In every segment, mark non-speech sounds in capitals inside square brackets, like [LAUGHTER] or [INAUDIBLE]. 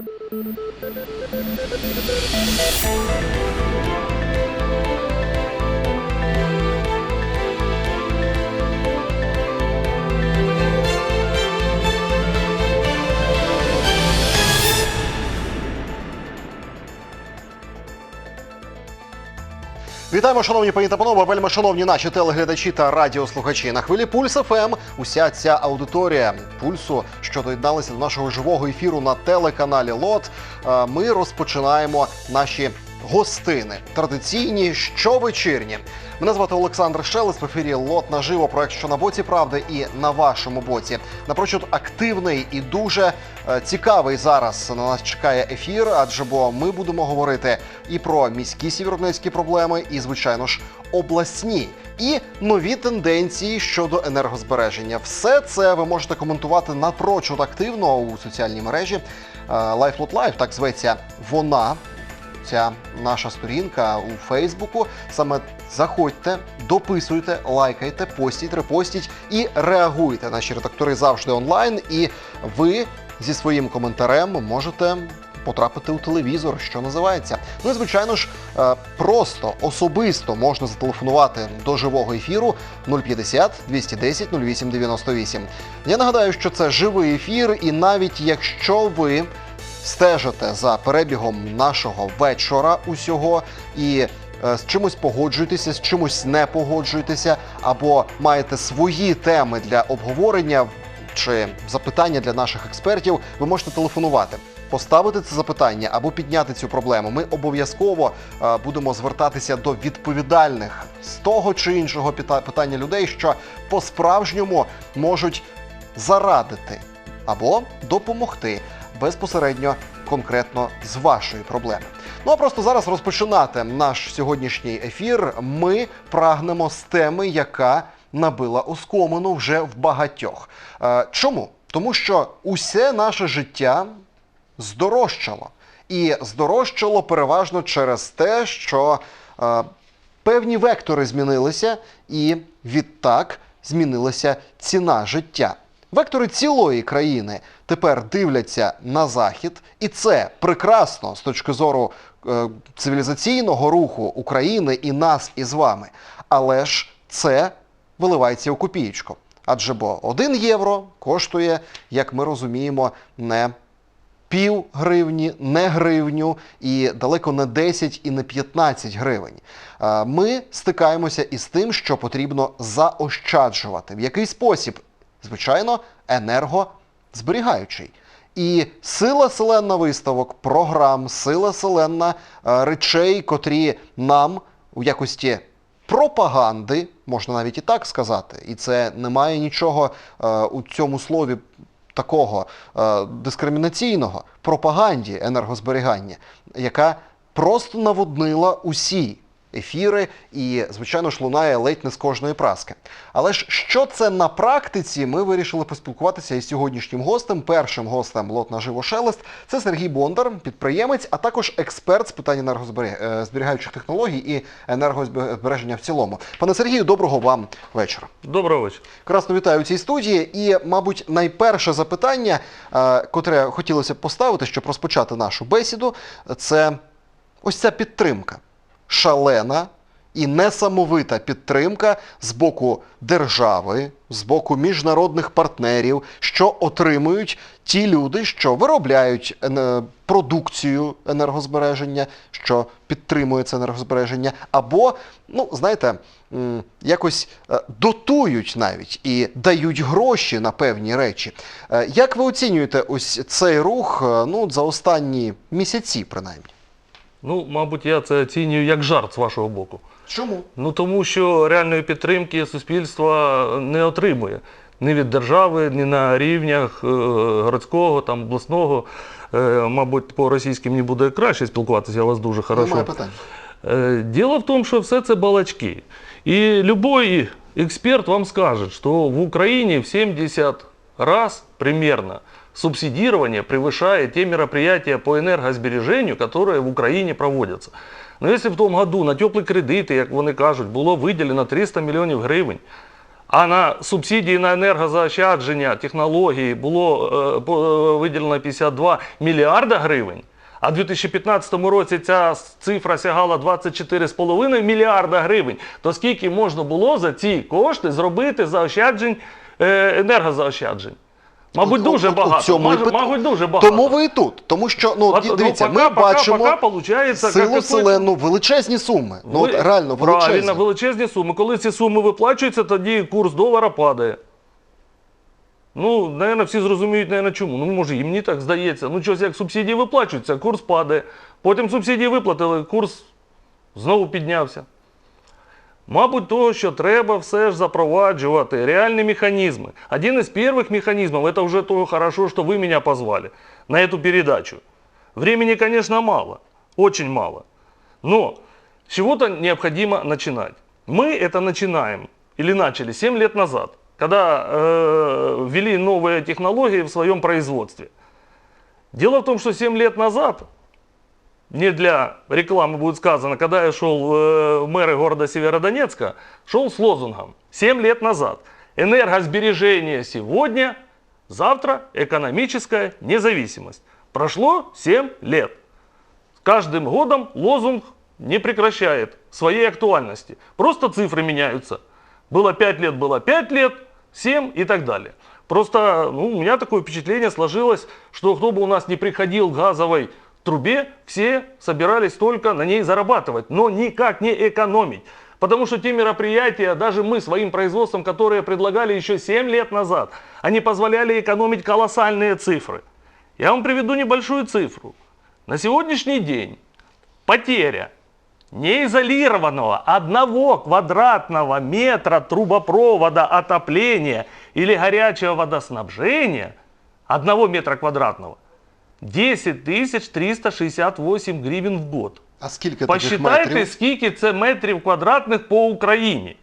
Thank you. Вітаємо, шановні пані та панове, вельми шановні наші телеглядачі та радіослухачі. На хвилі Пульс ФМ уся ця аудиторія пульсу, що доєдналися до нашого живого ефіру на телеканалі Лот. е, Ми розпочинаємо наші гостини традиційні щовечірні. Мене звати Олександр Шелест в ефірі Лот наживо. Проект що на боці правди і на вашому боці. Напрочуд активний і дуже е, цікавий зараз на нас чекає ефір, адже бо ми будемо говорити і про міські сєвєродонецькі проблеми, і звичайно ж обласні, і нові тенденції щодо енергозбереження. Все це ви можете коментувати напрочуд активно у соціальній мережі. Е, LifeLot Live, так зветься вона ця наша сторінка у Фейсбуку. Саме заходьте, дописуйте, лайкайте, постіть, репостіть і реагуйте. Наші редактори завжди онлайн, і ви зі своїм коментарем можете. Потрапити у телевізор, що називається. Ну і звичайно ж, е, просто особисто можна зателефонувати до живого ефіру 050 210 08 98. Я нагадаю, що це живий ефір, і навіть якщо ви стежите за перебігом нашого вечора усього і е, з чимось погоджуєтеся, з чимось не погоджуєтеся, або маєте свої теми для обговорення чи запитання для наших експертів, ви можете телефонувати. Поставити це запитання або підняти цю проблему. Ми обов'язково е, будемо звертатися до відповідальних з того чи іншого пита- питання людей, що по-справжньому можуть зарадити або допомогти безпосередньо конкретно з вашої проблеми. Ну а просто зараз розпочинати наш сьогоднішній ефір. Ми прагнемо з теми, яка набила оскомину вже в багатьох. Е, чому? Тому що усе наше життя здорожчало. І здорожчало переважно через те, що е, певні вектори змінилися, і відтак змінилася ціна життя. Вектори цілої країни тепер дивляться на захід, і це прекрасно з точки зору е, цивілізаційного руху України і нас із вами. Але ж це виливається у копієчку. Адже бо 1 євро коштує, як ми розуміємо, не пів гривні, не гривню і далеко не 10 і не 15 гривень. Е, Ми стикаємося із тим, що потрібно заощаджувати. В який спосіб? Звичайно, енергозберігаючий. І сила селенна виставок, програм, сила селенна е, речей, котрі нам у якості пропаганди, можна навіть і так сказати, і це немає нічого е, у цьому слові такого е, дискримінаційного пропаганді енергозберігання, яка просто наводнила усі ефіри і, звичайно ж, лунає ледь не з кожної праски. Але ж що це на практиці, ми вирішили поспілкуватися із сьогоднішнім гостем, першим гостем лот наживо шелест. Це Сергій Бондар, підприємець, а також експерт з питань енергозберігаючих технологій і енергозбереження в цілому. Пане Сергію, доброго вам вечора. Доброго вечора. Красно вітаю у цій студії. І, мабуть, найперше запитання, е, котре хотілося б поставити, щоб розпочати нашу бесіду, це ось ця підтримка. Шалена і несамовита підтримка з боку держави, з боку міжнародних партнерів, що отримують ті люди, що виробляють продукцію енергозбереження, що підтримує це енергозбереження, або, ну, знаєте, якось е, дотують навіть і дають гроші на певні речі. Е, Як ви оцінюєте ось цей рух е, ну, за останні місяці, принаймні? Ну, мабуть, я це оцінюю як жарт з вашого боку. Чому? Ну тому що реальної підтримки суспільства не отримує ні від держави, ні на рівнях е, городського, там, обласного. Е, мабуть, по російськи мені буде краще спілкуватися, я вас дуже хорошо. Немає питань. Э, Дело в том, что все це балачки. И любой эксперт вам скажет, что в Украине в 70 раз примерно субсидирование превышает те мероприятия по энергосбережению, которые в Украине проводятся. Но если в том году на теплі кредити, як вони кажуть, було виділено 300 мільйонів гривень, А на субсидії на енергозаощадження технології було е, по- е, виділено 52 мільярда гривень. А в 2015 році ця цифра сягала 24,5 мільярда гривень. То скільки можна було за ці кошти зробити заощаджень, е, енергозаощаджень? Мабуть, дуже багато. цьому Мабуть, мабуть, дуже багато. Тому ви і тут. Тому що ну От, ну, дивіться, пока- ми пока- бачимо пока получається, силу як селену величезні суми. Ну от реально величезні. Правильно, величезні суми. Коли ці суми виплачуються, тоді курс долара падає. Ну, напевно, всі зрозуміють, наверное, чому. Ну, може, і мені так здається. Ну, щось як субсидії виплачуються, курс падає. Потім субсидії виплатили, курс знову піднявся. Мабуть, того, що треба все ж запроваджувати реальні механізми. Один із перших механизмов, это уже то хорошо, что вы меня позвали на эту передачу. Времени, конечно, мало, очень мало. Но с чего-то необходимо начинать. Мы это начинаем или начали 7 лет назад, когда э, ввели новые технологии в своем производстве. Дело в том, что 7 лет назад, не для рекламы будет сказано, когда я шел э, в мэры города Северодонецка, шел с лозунгом 7 лет назад. Энергосбережение сегодня, завтра экономическая независимость. Прошло 7 лет. С каждым годом лозунг не прекращает своей актуальности. Просто цифры меняются. Было 5 лет, было 5 лет, 7 и так далее. Просто ну, у меня такое впечатление сложилось, что кто бы у нас не приходил газовой трубе, все собирались только на ней зарабатывать, но никак не экономить. Потому что те мероприятия, даже мы своим производством, которые предлагали еще 7 лет назад, они позволяли экономить колоссальные цифры. Я вам приведу небольшую цифру. На сегодняшний день потеря неизолированного одного квадратного метра трубопровода отопления или горячего водоснабжения, одного метра квадратного, 10 тысяч 368 гривен в год. А скільки таких Посчитайте, метрів? скільки це метрів квадратних по Україні.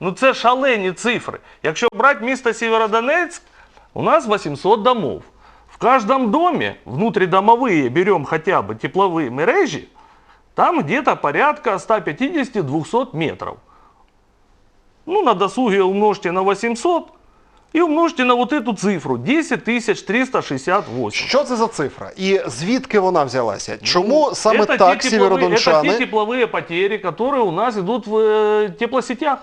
Ну це шалені цифри. Якщо брати місто Сєвєродонецьк, у нас 800 домов. В каждом доме, внутридомовые, берем хотя бы тепловые мережи, там где-то порядка 150-200 метров. Ну, на досуге умножьте на 800 и умножьте на вот эту цифру 10 368. Що це за цифра? І звідки вона взялася? Чому саме Ну, это так те тепловые- Это те сєвєродончани? тепловые потери, которые у нас идут в э, теплосетях.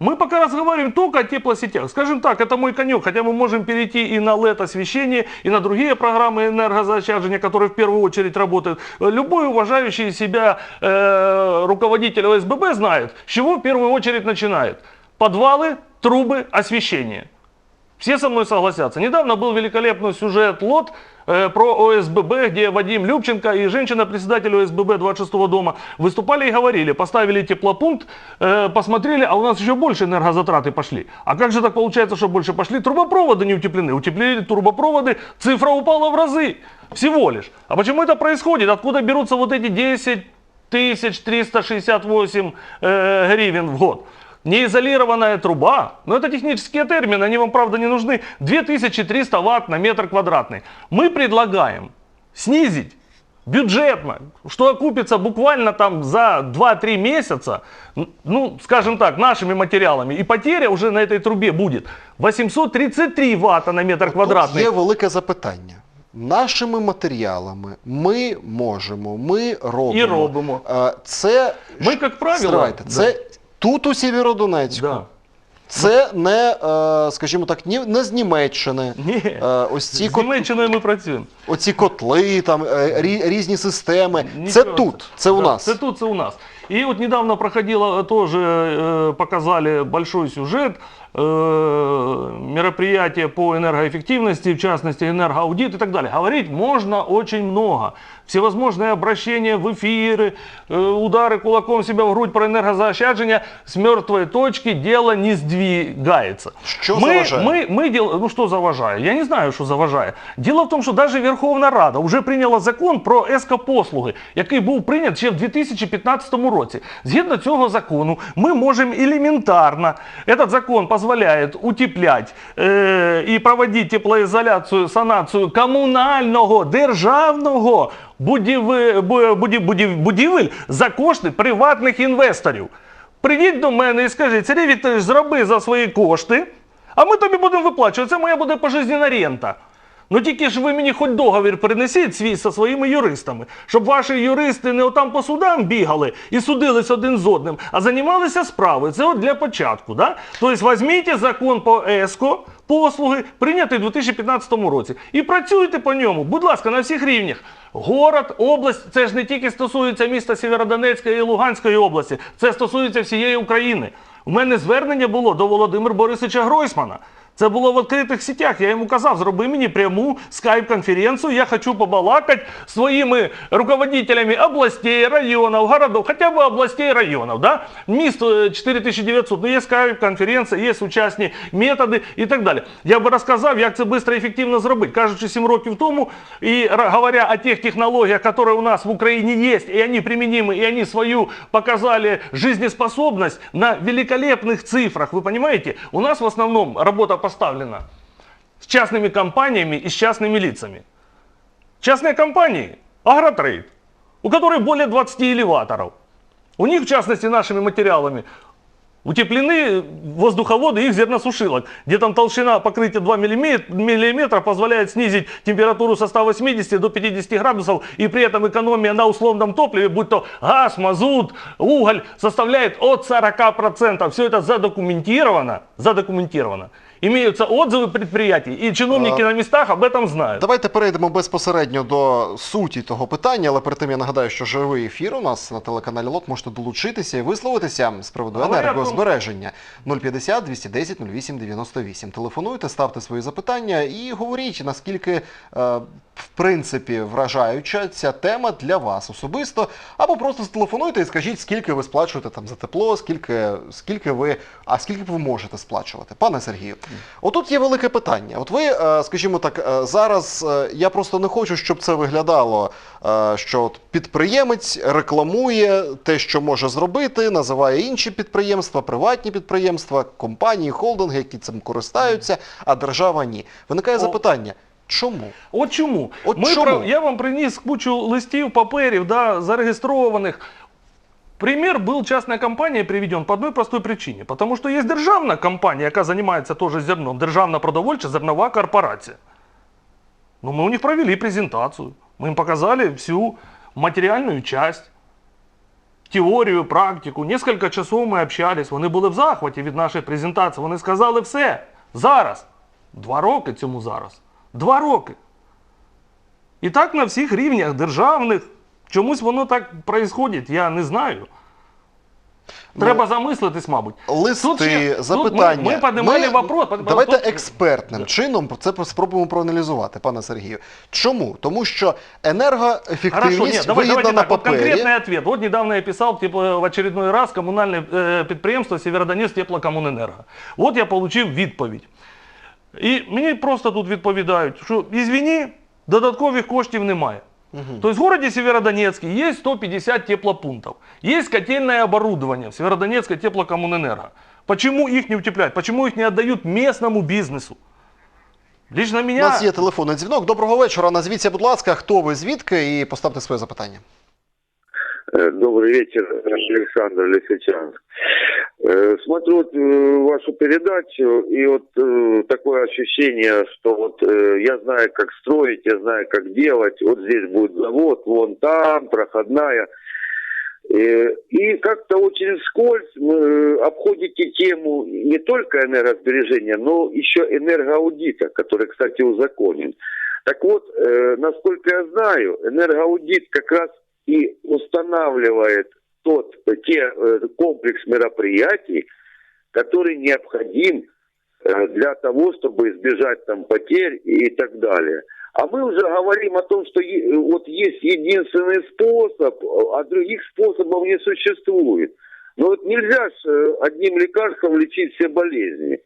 Мы пока разговариваем только о теплосетях. Скажем так, это мой конек, хотя мы можем перейти и на LED-освещение, и на другие программы энергозаощаджения, которые в первую очередь работают. Э, Любой уважающий себя э, руководитель ОСББ знает, с чего в первую очередь начинает. Подвалы, трубы, освещение. все со мной согласятся. Недавно был великолепный сюжет «Лот» э, про ОСББ, где Вадим Любченко и женщина-председатель ОСББ 26-го дома выступали и говорили, поставили теплопункт, э, посмотрели, а у нас еще больше энергозатраты пошли. А как же так получается, что больше пошли? Трубопроводы не утеплены. Утеплили трубопроводы, цифра упала в разы. Всего лишь. А почему это происходит? Откуда берутся вот эти 10 тысяч 368 э, гривен в год? Неизолированная труба, но это технические термины, они вам правда не нужны, 2300 ватт на метр квадратный. Мы предлагаем снизить бюджетно, что окупится буквально там за 2-3 месяца, н- ну, скажем так, нашими материалами, и потеря уже на этой трубе будет 833 ватта на метр квадратный. Тут є велике запитання. Нашими матеріалами ми можемо, ми робимо. І робимо. Е, Це Ми, як правило, Стривайте, да. це тут у Сєвєродонецьку. Да. Це не, е, скажімо так, ні, не з Німеччини. Ні. Е, Ось ці З кот, Німеччиною ми працюємо. оці котли, там е, рі- різні системи. Ничего Це тут, це у Да, нас. Это тут, это у нас. И вот недавно проходило тоже, э, показали большой сюжет, э, мероприятие по энергоэффективности, в частности энергоаудит и так далее. Говорить можно очень много. Всевозможные обращения в эфиры, э, удары кулаком себя в грудь про энергозаощаджение. С мертвой точки дело не сдвигается. Що мы, заважає? мы, мы дел... Ну что заважає? Я не знаю, що заважає. Діло в тому, що навіть Верховна Рада вже прийняла закон про ескопослуги, який був прийнят ще в 2015 році. Згідно цього закону, ми можемо елементарно, этот закон дозволяє утеплять е, і проводити теплоізоляцію, санацію комунального, державного будів... будів... будів... будівель за кошти приватних інвесторів. Прийдіть до мене і скажіть, Сергій Вікторович, зроби за свої кошти, а ми тобі будемо виплачувати. Це моя буде пожизненна рента. Ну тільки ж ви мені хоч договір принесіть свій зі своїми юристами, щоб ваші юристи не отам по судам бігали і судились один з одним, а займалися справою. Це от для початку. Да? Тобто візьміть закон по ЕСКО, послуги, прийнятий у 2015 році, і працюйте по ньому, будь ласка, на всіх рівнях. Город, область, це ж не тільки стосується міста Сєвєродонецької і Луганської області, це стосується всієї України. У мене звернення було до Володимира Борисовича Гройсмана. Це було в відкритих сетях. Я йому казав, зроби мені пряму скайп-конференцію. Я хочу побалакати з своїми руководителями областей, районів, городов, хоча б областей, районів. Да? Міст е, 4900, ну є скайп-конференція, є сучасні методи і так далі. Я би розказав, як це швидко і ефективно зробити. Кажучи 7 років тому, і ра- говоря о тих технологіях, які у нас в Україні є, і вони применимы, і вони свою показали жизнеспособность на великолепных цифрах. Вы понимаете? У нас в основном работа поставлена с частными компаниями и с частными лицами. Частные компании, Агротрейд, у которой более 20 элеваторов. У них, в частности, нашими материалами утеплены воздуховоды их зерносушилок, где там толщина покрытия 2 мм позволяет снизить температуру со 180 до 50 градусов, и при этом экономия на условном топливе, будь то газ, мазут, уголь, составляет от 40%. Все это задокументировано, задокументировано. Имеются отзывы предприятий, и чиновники А. на местах об этом знают. Давайте перейдемо безпосередньо до суті того питання, але перед тим я нагадаю, що живий ефір у нас на телеканалі Лот можете долучитися і висловитися з приводу Говорять, енергозбереження 050 210 08 98. Телефонуйте, ставте свої запитання і говоріть, наскільки е, в принципі вражаюча ця тема для вас особисто, або просто зателефонуйте і скажіть, скільки ви сплачуєте там за тепло, скільки, скільки ви, а скільки ви можете сплачувати. Пане Сергію, отут є велике питання. От ви, е, скажімо так, е, зараз е, я просто не хочу, щоб це виглядало, що от підприємець рекламує те, що може зробити, називає інші підприємства, приватні підприємства, компанії, холдинги, які цим користаються, а держава ні. Виникає запитання, чому? От чому? От Ми чому? про- я вам приніс кучу листів, паперів, да, зареєстрованих. Пример был частная компания приведен по одной простой причине. Потому что есть державна компания, яка займається теж зерном, державна продовольча зернова корпорація. Ну, ми у них провели презентацію. Ми їм показали всю матеріальну часть, теорію, практику. Несколько часов ми общались. Вони були в захваті від нашої презентації. Вони сказали все. Зараз. Два роки цьому зараз. Два роки. І так на всіх рівнях державних. Чомусь воно так відбувається, я не знаю. Треба замислитись, мабуть. Листи, Тут ще- тут запитання. Ми, ми піднімали вопрос. Давайте Тут- експертним чином це спробуємо проаналізувати, пане Сергію. Чому? Тому що Хорошо, енергоефективність нет, давай, давайте на так, вот папері. конкретный ответ. Вот недавно я писал типа, в очередной раз коммунальное э, підприємство Сєвєродонецьк теплокомуненерго. Вот я получив відповідь. І мені просто тут відповідають, що извини, додаткових коштів немає. То есть в городе Северодонецке есть 150 теплопунктов. Есть котельное оборудование в Северодонецкой теплокоммунэнерго. Почему их не утепляют? Почему их не отдают местному бизнесу? Лично У меня... нас є телефонний дзвінок. Доброго вечора. Назвіться, будь ласка, хто ви звідки і поставте своє запитання. Э, Добрый вечер, Александр Лисичанск. Э, Смотрю вот э, вашу передачу, и вот такое ощущение, что вот я знаю, как строить, я знаю, как делать. Вот здесь будет завод, вон там, проходная. И как-то очень вскользь э, обходите тему не только энергосбережения, но еще энергоаудита, который, кстати, узаконен. Так вот, насколько я знаю, энергоаудит как раз и устанавливает тот, те, э, комплекс мероприятий, который необходим э, для того, чтобы избежать там потерь и так далее. А мы уже говорим о том, что вот есть единственный способ, а других способов не существует. Но вот нельзя ж э, одним лекарством лечить все болезни.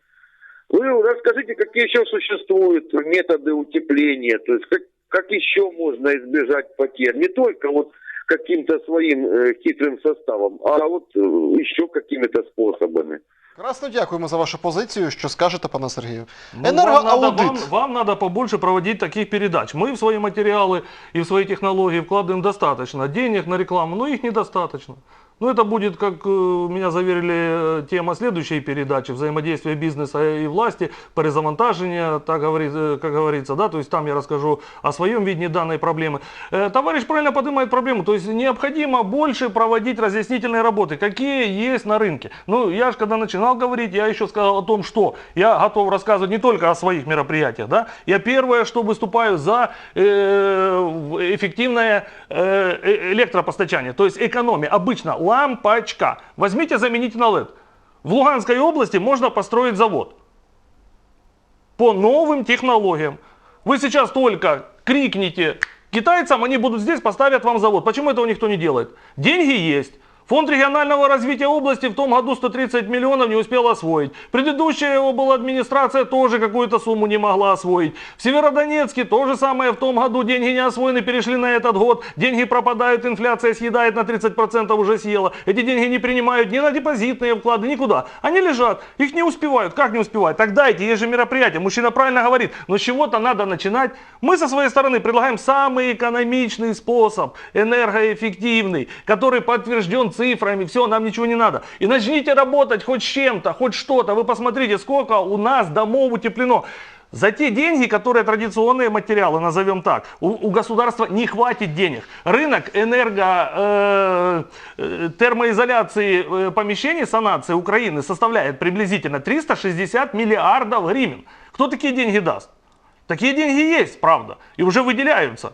Вы расскажите, какие еще существуют методы утепления, то есть как, как еще можно избежать потерь, не только вот каким-то своим э, хитрым составом, а вот э, еще какими-то способами. Красно дякуємо за вашу позицію. Що скажете, пане Сергію? Ну, вам, надо, Енергоаудит. вам, вам надо побольше проводить таких передач. Мы в свои материалы и в свои технологии вкладываем достаточно денег на рекламу, но их недостаточно. Ну, это будет, как э, меня заверили, э, тема следующей передачи «Взаимодействие бизнеса и власти, перезавантажение», так говорит, э, как говорится, да, то есть там я расскажу о своем видении данной проблемы. Товарищ правильно поднимает проблему, то есть необходимо больше проводить разъяснительные работы, какие есть на рынке. Ну, я же когда начинал говорить, я еще сказал о том, что я готов рассказывать не только о своих мероприятиях, да, я первое, что выступаю за эффективное электропостачание, то есть экономия. Обычно лампочка. Возьмите, замените на LED. В Луганской области можно построить завод по новым технологиям. Вы сейчас только крикните китайцам, они будут здесь, поставят вам завод. Почему этого никто не делает? Деньги есть. Фонд регионального развития области в том году 130 миллионов не успел освоить. Предыдущая его была администрация тоже какую-то сумму не могла освоить. В Северодонецке то же самое в том году деньги не освоены, перешли на этот год. Деньги пропадают, инфляция съедает на 30% уже съела. Эти деньги не принимают ни на депозитные вклады, никуда. Они лежат, их не успевают. Как не успевают? Так дайте, есть же мероприятие. Мужчина правильно говорит, но с чего-то надо начинать. Мы со своей стороны предлагаем самый экономичный способ, энергоэффективный, который подтвержден цифрами, все, нам ничего не надо. И начните работать хоть чем-то, хоть что-то. Вы посмотрите, сколько у нас домов утеплено. За те деньги, которые традиционные материалы, назовем так, у, у государства не хватит денег. Рынок энерго, э, э, термоизоляции э, помещений, санации Украины составляет приблизительно 360 миллиардов гривен. Кто такие деньги даст? Такие деньги есть, правда, и уже выделяются.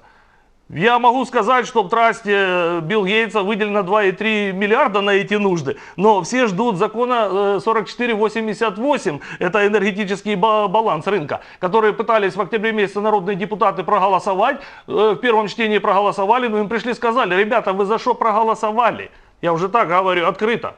Я могу сказать, что в трасте Билл Гейтса выделено 2,3 миллиарда на эти нужды, но все ждут закона э, 4488, это энергетический ба- баланс рынка, которые пытались в октябре месяце народные депутаты проголосовать, э, в первом чтении проголосовали, но им пришли и сказали, ребята, вы за что проголосовали? Я уже так говорю, открыто.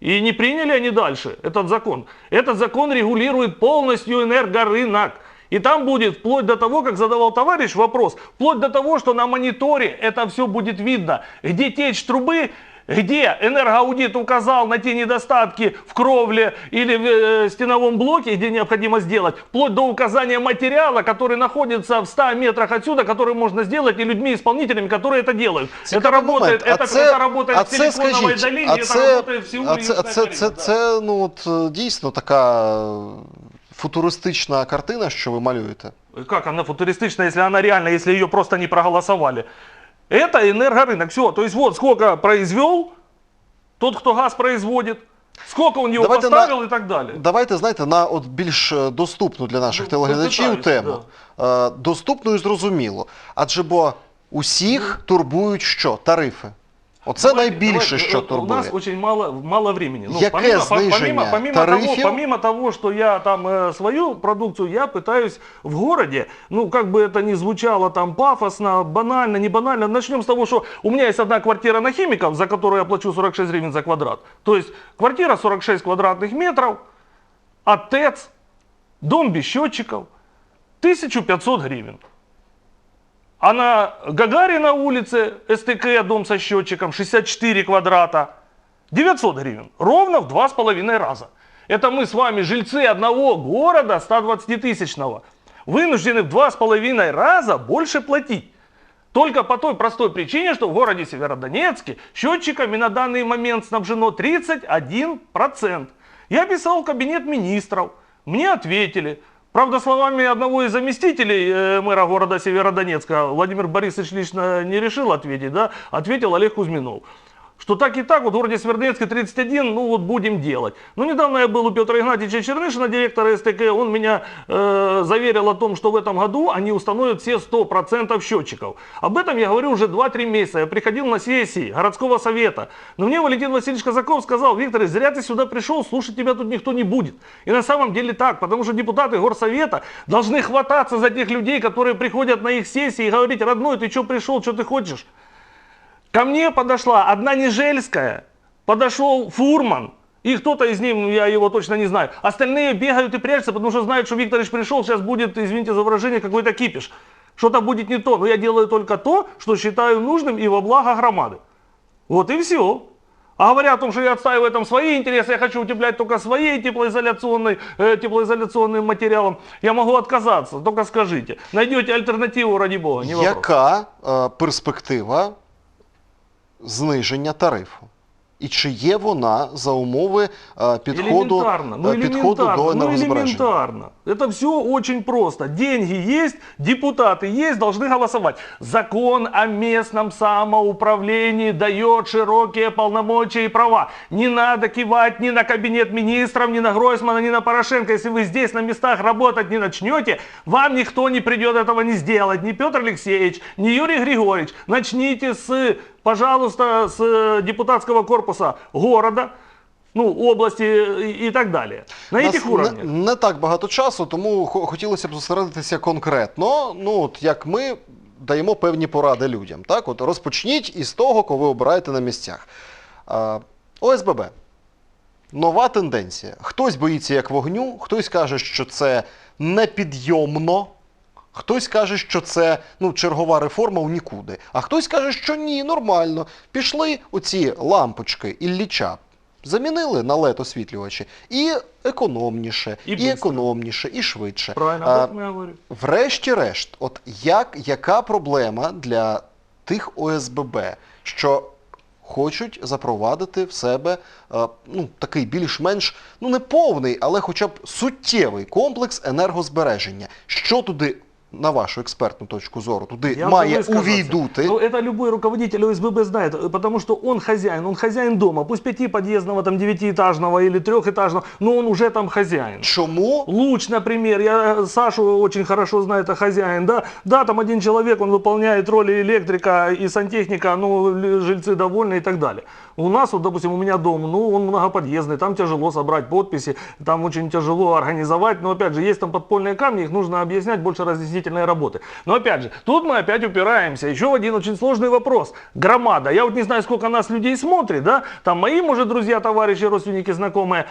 И не приняли они дальше этот закон. Этот закон регулирует полностью энергорынок. И там будет вплоть до того, как задавал товарищ вопрос, вплоть до того, что на мониторе это все будет видно. Где течь трубы, где энергоаудит указал на те недостатки в кровле или в э, стеновом блоке, где необходимо сделать, вплоть до указания материала, который находится в 100 метрах отсюда, который можно сделать и людьми-исполнителями, которые это делают. это Цікавий работает, момент. это, это работает а в Силиконовой скажіть, долине, а это це, работает в Сеуле. а це, Южная це, Корея, це, да. це, ну, от, е, дійсно така е, футуристична картина, що ви малюєте. Как она футуристична, если она реально, если ее просто не проголосовали? Это энергорынок. Все. То есть вот сколько произвел тот, кто газ производит, сколько он его Давайте поставил на- и так далее. Давайте, знаєте, на от більш е, доступну для наших Ну, телеглядачів попитаюсь, тему. Е, Доступну і зрозуміло. Адже бо усіх турбують що? Тарифи. Оце Давайте- найбільше, давайте, що вот У турбує. нас очень мало, мало времени. Ну, Яке помимо, по- зниження помимо, помимо, тарифів? того, помимо того, что я там э, свою продукцию, я пытаюсь в городе, ну как бы это ни звучало там пафосно, банально, не банально, начнем с того, что у меня есть одна квартира на Химиков, за которую я плачу 46 гривен за квадрат. То есть квартира 46 квадратных метров, АТЭЦ, дом без счетчиков, 1500 гривен. А на Гагарина улице СТК, дом со счетчиком, 64 квадрата, 900 гривен. Ровно в два с половиной раза. Это мы с вами, жильцы одного города 120-тысячного, вынуждены в два с половиной раза больше платить. Только по той простой причине, что в городе Северодонецке счетчиками на данный момент снабжено 31%. Я писал в кабинет министров, мне ответили. Правда, словами одного из заместителей э, мэра города Северодонецка, Владимир Борисович лично не решил ответить, да, ответил Олег Кузьминов. Что так и так, вот в городе Северодонецке 31, ну вот будем делать. Ну недавно я был у Петра Игнатьевича Чернышина, директора СТК, он меня э, заверил о том, что в этом году они установят все 100% счетчиков. Об этом я говорю уже 2-3 месяца, я приходил на сессии городского совета. Но мне Валентин Васильевич Казаков сказал, Виктор, зря ты сюда пришел, слушать тебя тут никто не будет. И на самом деле так, потому что депутаты горсовета должны хвататься за тех людей, которые приходят на их сессии и говорить, родной, ты что пришел, что ты хочешь? Ко мне подошла одна Нежельская, подошел Фурман, и кто-то из них, я его точно не знаю. Остальные бегают и прячутся, потому что знают, что Викторович пришел, сейчас будет, извините за выражение, какой-то кипиш. Что-то будет не то, но я делаю только то, что считаю нужным и во благо громады. Вот и все. А говоря о том, что я отстаиваю там свои интересы, я хочу утеплять только своей теплоизоляционной, э, теплоизоляционным материалом, я могу отказаться. Только скажите. Найдете альтернативу, ради бога, не вопрос. Яка е, перспектива зниження тарифу? І чи є вона за умови е, підходу, Элементарно, ну е, підходу элементарно, до ну енергозбереження? элементарно. Это все очень просто. Деньги есть, депутаты есть, должны голосовать. Закон о местном самоуправлении дает широкие полномочия и права. Не надо кивать ни на кабинет министров, ни на Гройсмана, ни на Порошенко. Если вы здесь на местах работать не начнете, вам никто не придет этого не сделать. Ни Петр Алексеевич, ни Юрий Григорьевич. Начните с, пожалуйста, с э, депутатского корпуса города, ну, области и, и так далее. На Нас этих уровнях. Не, не так багато часу, тому хотілося б зосередитися конкретно. Ну, от як ми даємо певні поради людям. Так, от розпочніть із того, кого ви обираєте на місцях. А, ОСББ. Нова тенденція. Хтось боїться як вогню, хтось каже, що це непідйомно. Хтось каже, що це ну, чергова реформа у нікуди. А хтось каже, що ні, нормально. Пішли оці лампочки Ілліча, замінили на led освітлювачі і економніше, І і, економніше, і швидше. Правильно, А, я говорю. Врешті-решт, от як, яка проблема для тих ОСББ, що хочуть запровадити в себе ну, такий більш-менш ну не повний, але хоча б суттєвий комплекс енергозбереження. Що туди, на вашу експертну точку зору, туди Я має увійдути? Ну, это любой руководитель ОСББ знает, э, потому что он хозяин, он хозяин дома, пусть пятиподъездного, там, девятиэтажного или трехэтажного, но он уже там хозяин. Чому Луч, например, я э, Сашу очень хорошо знаю, это хозяин, да, да, там один человек, он выполняет роли электрика и сантехника, ну, жильцы довольны и так далее. У нас, вот, допустим, у меня дом, ну, он многоподъездный, там тяжело собрать подписи, там очень тяжело организовать, но, опять же, есть там подпольные камни, их нужно объяснять, больше разъяснительной работы. Но, опять же, тут мы опять упираемся, еще в один очень сложный вопрос. Громада, я вот не знаю, сколько нас людей смотрит, да, там мои, может, друзья, товарищи, родственники, знакомые,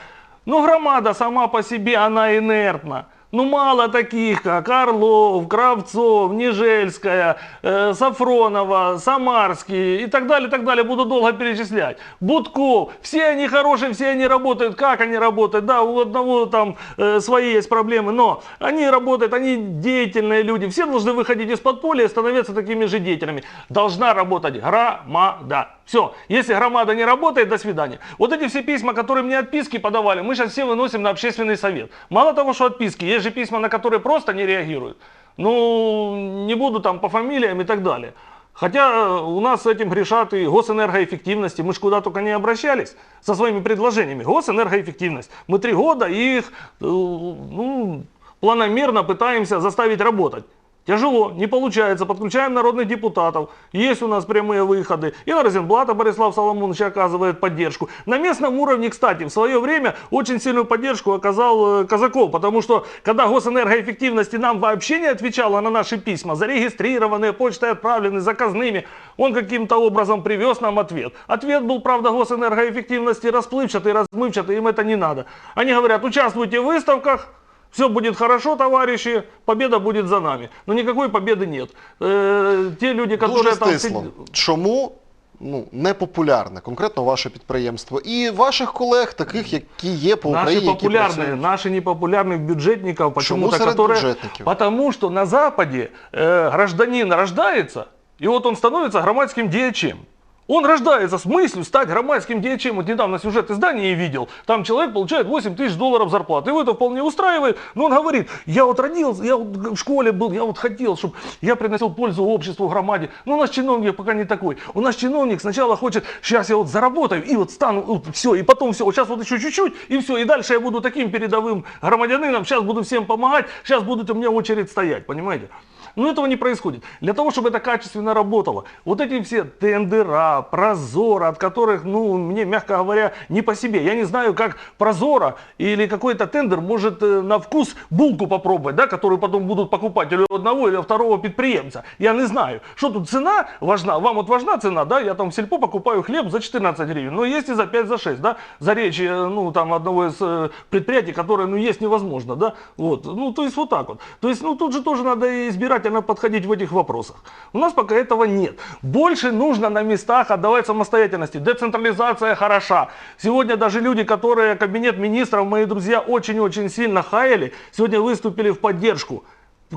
ну, громада сама по себе, она инертна. Ну, мало таких, как Орлов, Кравцов, Нежельская, э, Сафронова, Самарский и так далее, так далее. Буду долго перечислять. Будков. Все они хорошие, все они работают. Как они работают? Да, у одного там э, свои есть проблемы, но они работают, они деятельные люди. Все должны выходить из подполья и становиться такими же деятелями. Должна работать громада. Все. Если громада не работает, до свидания. Вот эти все письма, которые мне отписки подавали, мы сейчас все выносим на общественный совет. Мало того, что отписки, есть же письма, на которые просто не реагируют. Ну, не буду там по фамилиям и так далее. Хотя э, у нас с этим грешат и госэнергоэффективности. Мы же куда только не обращались со своими предложениями. Госэнергоэффективность. Мы три года их э, ну, планомерно пытаемся заставить работать. Тяжело, не получается. Подключаем народных депутатов. Есть у нас прямые выходы. И на Розенблата Борислав Соломонович оказывает поддержку. На местном уровне, кстати, в свое время очень сильную поддержку оказал э, Казаков. Потому что, когда госэнергоэффективности нам вообще не отвечала на наши письма, зарегистрированные, почтой отправлены, заказными, он каким-то образом привез нам ответ. Ответ был, правда, госэнергоэффективности расплывчатый, размывчатый, им это не надо. Они говорят, участвуйте в выставках, все будет хорошо, товарищи, победа будет за нами. Но никакой победы нет. Э, те люди, которые Дуже там... стисло. сид- Чому ну, непопулярне конкретно ваше підприємство і ваших колег, таких, які є по Наши Україні, які популярные, працюють? наши непопулярных бюджетников, почему-то, среди которые... бюджетников? Потому что на Западе э, гражданин рождается, и вот он становится громадским деячем. Он рождается с мыслью стать громадским деячем. Вот недавно сюжет издания видел. Там человек получает 8 тысяч долларов зарплаты. Его это вполне устраивает. Но он говорит, я вот родился, я вот в школе был, я вот хотел, чтобы я приносил пользу обществу, громаде. Но у нас чиновник пока не такой. У нас чиновник сначала хочет, сейчас я вот заработаю и вот стану, вот все, и потом все. Вот сейчас вот еще чуть-чуть, и все. И дальше я буду таким передовым громадянином. Сейчас буду всем помогать. Сейчас будут у меня очередь стоять, понимаете? Но этого не происходит. Для того, чтобы это качественно работало, вот эти все тендера, прозора, от которых, ну, мне, мягко говоря, не по себе. Я не знаю, как прозора или какой-то тендер может э, на вкус булку попробовать, да, которую потом будут покупать или одного, или второго предприемца. Я не знаю. Что тут цена важна? Вам вот важна цена, да? Я там в сельпо покупаю хлеб за 14 гривен, но есть и за 5, за 6, да? За речь, э, ну, там, одного из э, предприятий, которое, ну, есть невозможно, да? Вот, ну, то есть вот так вот. То есть, ну, тут же тоже надо избирательно подходить в этих вопросах. У нас пока этого нет. Больше нужно на местах отдавать самостоятельности. Децентрализация хороша. Сегодня даже люди, которые кабинет министров, мои друзья, очень-очень сильно хаяли, сегодня выступили в поддержку.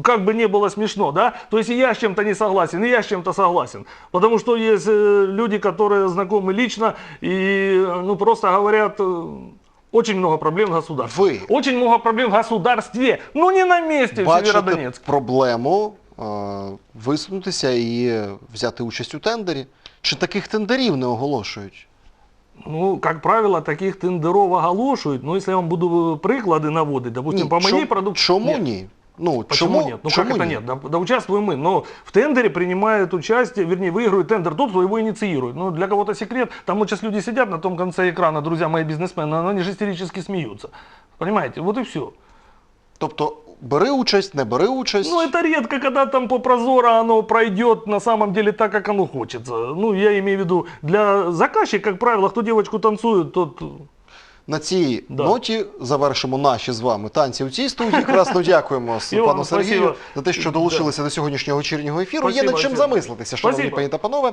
как бы не было смешно, да? То есть и я с чем-то не согласен, и я с чем-то согласен. Потому что есть э, люди, которые знакомы лично и, э, ну, просто говорят, э, очень много проблем в государстве. Вы Очень много проблем в государстве. Ну, не на месте в бачите Северодонецк. проблему е, висунутися і взяти участь у тендері? Чи таких тендерів не оголошують? Ну, как правило, таких тендеров оголошують. Ну, если я вам буду э, приклади наводить, допустим, по моей чом- продукции. Чому ні? Ну, Почему чому, нет? Ну чому как это ні? нет? Да, да участвуем мы. Но в тендере принимает участие, вернее, выигрывает тендер тот, кто его инициирует. Ну, для кого-то секрет. Там вот сейчас люди сидят на том конце экрана, друзья мои бизнесмены, но они же истерически смеются. Понимаете? Вот и все. Тобто бери участь, не бери участь. Ну, это редко, когда там по прозоро оно пройдет на самом деле так, как оно хочется. Ну, я имею в виду, для заказчика, как правило, кто девочку танцует, тот... На цій Да. ноті завершимо наші з вами танці у цій студії. Красно дякуємо [LAUGHS] пану Сергію за те, що долучилися до сьогоднішнього вечірнього ефіру. Є над чим замислитися, шановні Спасибо. пані та панове.